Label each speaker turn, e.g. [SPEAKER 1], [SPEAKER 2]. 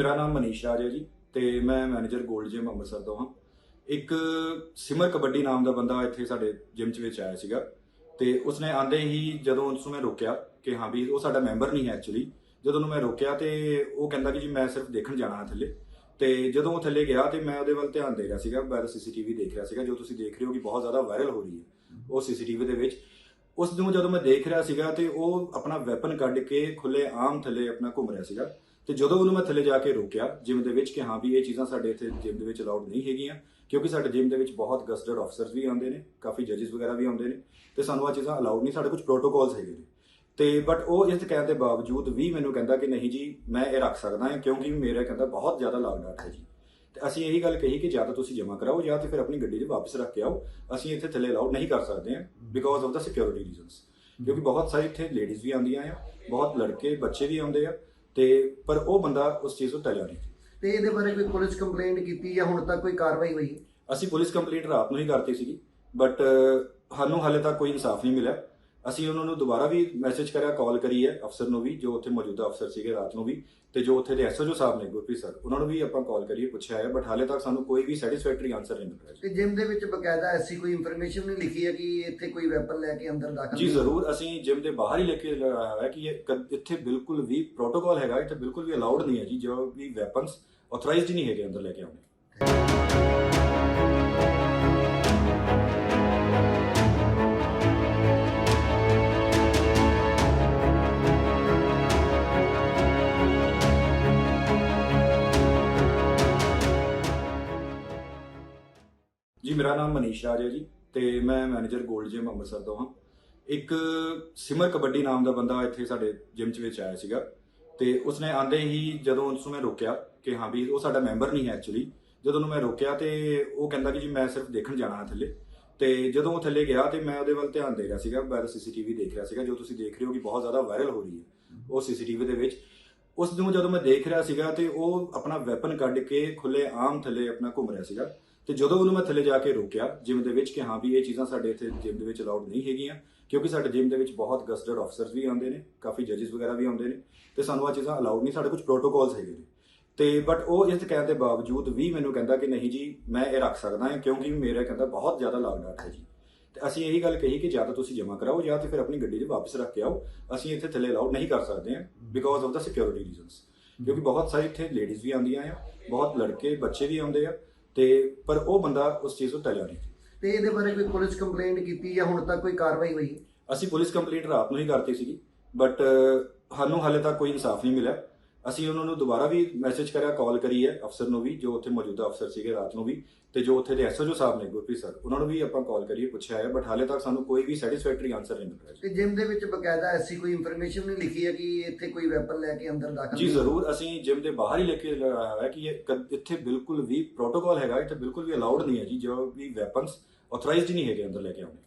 [SPEAKER 1] ਮੇਰਾ ਨਾਮ ਮਨੀਸ਼ ਰਾਜ ਹੈ ਜੀ ਤੇ ਮੈਂ ਮੈਨੇਜਰ 골ਡ ਜਿਮ ਅੰਮ੍ਰਿਤਸਰ ਤੋਂ ਹਾਂ। ਇੱਕ ਸਿਮਰ ਕਬੱਡੀ ਨਾਮ ਦਾ ਬੰਦਾ ਇੱਥੇ ਸਾਡੇ ਜਿਮ 'ਚ ਵਿੱਚ ਆਇਆ ਸੀਗਾ ਤੇ ਉਸਨੇ ਆਂਦੇ ਹੀ ਜਦੋਂ ਉਸ ਨੂੰ ਮੈਂ ਰੋਕਿਆ ਕਿ ਹਾਂ ਵੀ ਉਹ ਸਾਡਾ ਮੈਂਬਰ ਨਹੀਂ ਹੈ ਐਕਚੁਅਲੀ, ਜਦੋਂ ਉਹਨੂੰ ਮੈਂ ਰੋਕਿਆ ਤੇ ਉਹ ਕਹਿੰਦਾ ਕਿ ਜੀ ਮੈਂ ਸਿਰਫ ਦੇਖਣ ਜਾਣਾ ਹਾਂ ਥੱਲੇ। ਤੇ ਜਦੋਂ ਉਹ ਥੱਲੇ ਗਿਆ ਤੇ ਮੈਂ ਉਹਦੇ ਵੱਲ ਧਿਆਨ ਦੇ ਰਿਹਾ ਸੀਗਾ, ਮੈਂ ਸੀਸੀਟੀਵੀ ਦੇਖ ਰਿਹਾ ਸੀਗਾ, ਜੋ ਤੁਸੀਂ ਦੇਖ ਰਹੇ ਹੋ ਕਿ ਬਹੁਤ ਜ਼ਿਆਦਾ ਵਾਇਰਲ ਹੋ ਰਹੀ ਹੈ ਉਹ ਸੀਸੀਟੀਵੀ ਦੇ ਵਿੱਚ। ਉਸ ਨੂੰ ਜਦੋਂ ਮੈਂ ਦੇਖ ਰਿਹਾ ਸੀਗਾ ਤੇ ਉਹ ਆਪਣਾ ਵੈਪਨ ਕੱਢ ਕੇ ਖੁੱਲੇ ਆਮ ਥੱਲੇ ਆਪਣਾ ਘੁੰਮ ਰਿਹਾ ਸੀਗਾ। ਤੇ ਜਦੋਂ ਉਹਨੂੰ ਮੈਂ ਥੱਲੇ ਜਾ ਕੇ ਰੋਕਿਆ ਜਿਮ ਦੇ ਵਿੱਚ ਕਿ ਹਾਂ ਵੀ ਇਹ ਚੀਜ਼ਾਂ ਸਾਡੇ ਇੱਥੇ ਜਿਮ ਦੇ ਵਿੱਚ ਅਲਾਉਡ ਨਹੀਂ ਹੈਗੀਆਂ, ਕਿਉਂਕਿ ਸਾਡੇ ਜਿਮ ਦੇ ਵਿੱਚ ਬਹੁਤ ਗਸਟਡ ਆਫਸਰਸ ਵੀ ਆਉਂਦੇ ਨੇ, ਕਾਫੀ ਜੱਜਸ ਵਗੈਰਾ ਵੀ ਆਉਂਦੇ ਨੇ, ਤੇ ਸਾਨੂੰ ਆ ਚੀਜ਼ਾਂ ਅਲਾਉਡ ਨਹੀਂ, ਸਾਡੇ ਕੁਝ ਪ੍ਰੋਟੋਕਾਲਸ ਹੈਗੇ ਨੇ। ਤੇ ਬਟ ਉਹ ਇਸ ਕਹਿਣ ਦੇ ਬਾਵਜੂਦ ਵੀ ਮੈਨੂੰ ਕਹਿੰਦਾ ਕਿ ਨਹੀਂ ਜੀ, ਮੈਂ ਇਹ ਰੱਖ ਸਕਦਾ ਹਾਂ, ਕਿਉਂਕਿ ਮੇਰਾ ਕਹਿੰਦਾ ਬਹੁਤ ਜ਼ਿਆਦਾ ਲਾਗ ਹੈ ਜੀ। ਤੇ ਅਸੀਂ ਇਹੀ ਗੱਲ ਕਹੀ ਕਿ ਜਾਂ ਤਾਂ ਤੁਸੀਂ ਜਮ੍ਹਾਂ ਕਰਾਓ, ਜਾਂ ਤੇ ਫਿਰ ਆਪਣੀ ਗੱਡੀ 'ਚ ਵਾਪਸ ਰੱਖ ਕੇ ਆਓ। ਅਸੀਂ ਇੱਥੇ ਥੱਲੇ ਅਲਾਉਡ ਨਹੀਂ ਕਰ ਸਕਦੇ ਹਾਂ because of the security reasons ਕਿਉਂਕਿ ਬਹੁਤ ਸਾਰੇ ਇੱਥੇ ਲੇਡੀਜ਼ ਵੀ ਆਉਂਦੀਆਂ ਆ, ਬਹੁਤ ਲੜਕੇ, ਬੱਚੇ ਵੀ ਆਉਂਦੇ ਆ ਤੇ ਪਰ ਉਹ ਬੰਦਾ ਉਸ ਚੀਜ਼ ਤੋਂ ਟਲਿਆ ਨਹੀਂ
[SPEAKER 2] ਤੇ ਇਹਦੇ ਬਾਰੇ ਕੋਈ ਪੁਲਿਸ ਕੰਪਲੇਂਟ ਕੀਤੀ ਜਾਂ ਹੁਣ ਤੱਕ ਕੋਈ ਕਾਰਵਾਈ ਹੋਈ?
[SPEAKER 1] ਅਸੀਂ ਪੁਲਿਸ ਕੰਪਲੇਂਟ ਰਾਤ ਨੂੰ ਹੀ ਕਰਤੀ ਸੀਗੀ ਬਟ ਸਾਨੂੰ ਹਾਲੇ ਤੱਕ ਕੋਈ ਇਨਸਾਫ ਨਹੀਂ ਮਿਲਿਆ ਅਸੀਂ ਉਹਨਾਂ ਨੂੰ ਦੁਬਾਰਾ ਵੀ ਮੈਸੇਜ ਕਰਿਆ ਕਾਲ ਕਰੀ ਹੈ ਅਫਸਰ ਨੂੰ ਵੀ ਜੋ ਉੱਥੇ ਮੌਜੂਦਾ ਅਫਸਰ ਸੀਗੇ ਰਾਤ ਨੂੰ ਵੀ ਤੇ ਜੋ ਉੱਥੇ ਦੇ ਐਸਓਜੋ ਸਾਹਿਬ ਨੇ ਗੁਰਪ੍ਰੀਤ ਸਰ ਉਹਨਾਂ ਨੂੰ ਵੀ ਆਪਾਂ ਕਾਲ ਕਰੀਏ ਪੁੱਛਿਆ ਹੈ ਬਟ ਹਾਲੇ ਤੱਕ ਸਾਨੂੰ ਕੋਈ ਵੀ ਸੈਟੀਸਫੈਕਟਰੀ ਆਨਸਰ ਨਹੀਂ ਮਿਲ ਰਿਹਾ ਜੀ।
[SPEAKER 2] ਤੇ ਜਿਮ ਦੇ ਵਿੱਚ ਬਕਾਇਦਾ ਐਸੀ ਕੋਈ ਇਨਫੋਰਮੇਸ਼ਨ ਨਹੀਂ ਲਿਖੀ ਹੈ ਕਿ ਇੱਥੇ ਕੋਈ ਵੈਪਨ ਲੈ ਕੇ ਅੰਦਰ ਦਾਖਲ
[SPEAKER 1] ਜੀ ਜ਼ਰੂਰ ਅਸੀਂ ਜਿਮ ਦੇ ਬਾਹਰ ਹੀ ਲੈ ਕੇ ਲਗਾਇਆ ਹੋਇਆ ਹੈ ਕਿ ਇਹ ਇੱਥੇ ਬਿਲਕੁਲ ਵੀ ਪ੍ਰੋਟੋਕਾਲ ਹੈਗਾ ਇੱਥੇ ਬਿਲਕੁਲ ਵੀ ਅਲਾਉਡ ਨਹੀਂ ਹੈ ਜੀ ਜੋ ਵੀ ਵੈਪਨਸ ਆਥੋਰਾਈਜ਼ਡ ਨਹੀਂ ਹੈਗੇ ਅੰਦਰ ਲੈ ਕੇ ਆਉਣੇ। ਜੀ, ਮੇਰਾ ਨਾਮ ਮਨੀਸ਼ ਰਾਜ ਹੈ ਜੀ ਤੇ ਮੈਂ ਮੈਨੇਜਰ 골ਡ ਜਿਮ ਅੰਮ੍ਰਿਤਸਰ ਤੋਂ ਹਾਂ। ਇੱਕ ਸਿਮਰ ਕਬੱਡੀ ਨਾਮ ਦਾ ਬੰਦਾ ਇੱਥੇ ਸਾਡੇ ਜਿਮ 'ਚ ਵਿੱਚ ਆਇਆ ਸੀਗਾ ਤੇ ਉਸਨੇ ਆਂਦੇ ਹੀ ਜਦੋਂ ਉਸ ਨੂੰ ਮੈਂ ਰੋਕਿਆ ਕਿ ਹਾਂ ਵੀ ਉਹ ਸਾਡਾ ਮੈਂਬਰ ਨਹੀਂ ਹੈ ਐਕਚੁਅਲੀ ਜਦੋਂ ਉਹਨੂੰ ਮੈਂ ਰੋਕਿਆ ਤੇ ਉਹ ਕਹਿੰਦਾ ਕਿ ਜੀ ਮੈਂ ਸਿਰਫ ਦੇਖਣ ਜਾਣਾ ਥੱਲੇ। ਤੇ ਜਦੋਂ ਉਹ ਥੱਲੇ ਗਿਆ ਤੇ ਮੈਂ ਉਹਦੇ ਵੱਲ ਧਿਆਨ ਦੇ ਰਿਹਾ ਸੀਗਾ, ਮੈਂ ਸੀਸੀਟੀਵੀ ਦੇਖ ਰਿਹਾ ਸੀਗਾ, ਜੋ ਤੁਸੀਂ ਦੇਖ ਰਹੇ ਹੋ ਕਿ ਬਹੁਤ ਜ਼ਿਆਦਾ ਵਾਇਰਲ ਹੋ ਰਹੀ ਹੈ ਉਹ ਸੀਸੀਟੀਵੀ ਦੇ ਵਿੱਚ। ਉਸ ਨੂੰ ਜਦੋਂ ਮੈਂ ਦੇਖ ਰਿਹਾ ਸੀਗਾ ਤੇ ਉਹ ਆਪਣਾ ਵੈਪਨ ਕੱਢ ਕੇ ਖੁੱਲੇ ਆਮ ਥੱਲੇ ਆਪਣਾ ਘੁੰਮ ਰਿਹਾ ਸੀਗਾ। ਤੇ ਜਦੋਂ ਉਹਨੂੰ ਮੈਂ ਥੱਲੇ ਜਾ ਕੇ ਰੋਕਿਆ ਜਿਮ ਦੇ ਵਿੱਚ ਕਿ ਹਾਂ ਵੀ ਇਹ ਚੀਜ਼ਾਂ ਸਾਡੇ ਇੱਥੇ ਜਿਮ ਦੇ ਵਿੱਚ ਅਲਾਉਡ ਨਹੀਂ ਹੈਗੀਆਂ, ਕਿਉਂਕਿ ਸਾਡੇ ਜਿਮ ਦੇ ਵਿੱਚ ਬਹੁਤ ਗਸਟਡ ਆਫਸਰਸ ਵੀ ਆਉਂਦੇ ਨੇ, ਕਾਫੀ ਜੱਜਸ ਵਗੈਰਾ ਵੀ ਆਉਂਦੇ ਨੇ, ਤੇ ਸਾਨੂੰ ਆ ਚੀਜ਼ਾਂ ਅਲਾਉਡ ਨਹੀਂ, ਸਾਡੇ ਕੁਝ ਪ੍ਰੋਟੋਕਾਲਸ ਹੈਗੇ ਨੇ। ਤੇ ਬਟ ਉਹ ਇਸ ਕਹਿਣ ਦੇ ਬਾਵਜੂਦ ਵੀ ਮੈਨੂੰ ਕਹਿੰਦਾ ਕਿ ਨਹੀਂ ਜੀ, ਮੈਂ ਇਹ ਰੱਖ ਸਕਦਾ ਹਾਂ, ਕਿਉਂਕਿ ਮੇਰਾ ਕਹਿੰਦਾ ਬਹੁਤ ਜ਼ਿਆਦਾ ਲਾਗ ਹੈ ਜੀ। ਤੇ ਅਸੀਂ ਇਹੀ ਗੱਲ ਕਹੀ ਕਿ ਜਾਂ ਤਾਂ ਤੁਸੀਂ ਜਮ੍ਹਾਂ ਕਰਾਓ, ਜਾਂ ਤੇ ਫਿਰ ਆਪਣੀ ਗੱਡੀ 'ਚ ਵਾਪਸ ਰੱਖ ਕੇ ਆਓ। ਅਸੀਂ ਇੱਥੇ ਥੱਲੇ ਅਲਾਉਡ ਨਹੀਂ ਕਰ ਸਕਦੇ ਹਾਂ because of the security reasons ਕਿਉਂਕਿ ਬਹੁਤ ਸਾਰੇ ਇੱਥੇ ਲੇਡੀਜ਼ ਵੀ ਆਉਂਦੀਆਂ ਆ, ਬਹੁਤ ਲੜਕੇ, ਬੱਚੇ ਵੀ ਆਉਂਦੇ ਆ ਤੇ ਪਰ ਉਹ ਬੰਦਾ ਉਸ ਚੀਜ਼ ਤੋਂ ਟਲਿਆ ਨਹੀਂ
[SPEAKER 2] ਤੇ ਇਹਦੇ ਬਾਰੇ ਕੋਈ ਪੁਲਿਸ ਕੰਪਲੇਂਟ ਕੀਤੀ ਜਾਂ ਹੁਣ ਤੱਕ ਕੋਈ ਕਾਰਵਾਈ ਹੋਈ?
[SPEAKER 1] ਅਸੀਂ ਪੁਲਿਸ ਕੰਪਲੇਂਟ ਰਾਤ ਨੂੰ ਹੀ ਕਰਤੀ ਸੀਗੀ ਬਟ ਸਾਨੂੰ ਹਾਲੇ ਤੱਕ ਕੋਈ ਇਨਸਾਫ ਨਹੀਂ ਮਿਲਿਆ ਅਸੀਂ ਉਹਨਾਂ ਨੂੰ ਦੁਬਾਰਾ ਵੀ ਮੈਸੇਜ ਕਰਿਆ ਕਾਲ ਕਰੀ ਹੈ ਅਫਸਰ ਨੂੰ ਵੀ ਜੋ ਉੱਥੇ ਮੌਜੂਦਾ ਅਫਸਰ ਸੀਗੇ ਰਾਤ ਨੂੰ ਵੀ ਤੇ ਜੋ ਉੱਥੇ ਦੇ ਐਸਓਜੋ ਸਾਹਿਬ ਨੇ ਗੁਰਪ੍ਰੀਤ ਸਰ ਉਹਨਾਂ ਨੂੰ ਵੀ ਆਪਾਂ ਕਾਲ ਕਰੀਏ ਪੁੱਛਿਆ ਹੈ ਬਟ ਹਾਲੇ ਤੱਕ ਸਾਨੂੰ ਕੋਈ ਵੀ ਸੈਟੀਸਫੈਕਟਰੀ ਆਨਸਰ ਨਹੀਂ ਮਿਲ ਰਿਹਾ ਜੀ।
[SPEAKER 2] ਤੇ ਜਿਮ ਦੇ ਵਿੱਚ ਬਕਾਇਦਾ ਐਸੀ ਕੋਈ ਇਨਫੋਰਮੇਸ਼ਨ ਨਹੀਂ ਲਿਖੀ ਹੈ ਕਿ ਇੱਥੇ ਕੋਈ ਵੈਪਨ ਲੈ ਕੇ ਅੰਦਰ ਦਾਖਲ
[SPEAKER 1] ਜੀ ਜ਼ਰੂਰ ਅਸੀਂ ਜਿਮ ਦੇ ਬਾਹਰ ਹੀ ਲੈ ਕੇ ਲਗਾਇਆ ਹੋਇਆ ਹੈ ਕਿ ਇਹ ਇੱਥੇ ਬਿਲਕੁਲ ਵੀ ਪ੍ਰੋਟੋਕਾਲ ਹੈਗਾ ਇੱਥੇ ਬਿਲਕੁਲ ਵੀ ਅਲਾਉਡ ਨਹੀਂ ਹੈ ਜੀ ਜੋ ਵੀ ਵੈਪਨਸ ਆਥੋਰਾਈਜ਼ਡ ਨਹੀਂ ਹੈਗੇ ਅੰਦਰ ਲੈ ਕੇ ਆਉਣੇ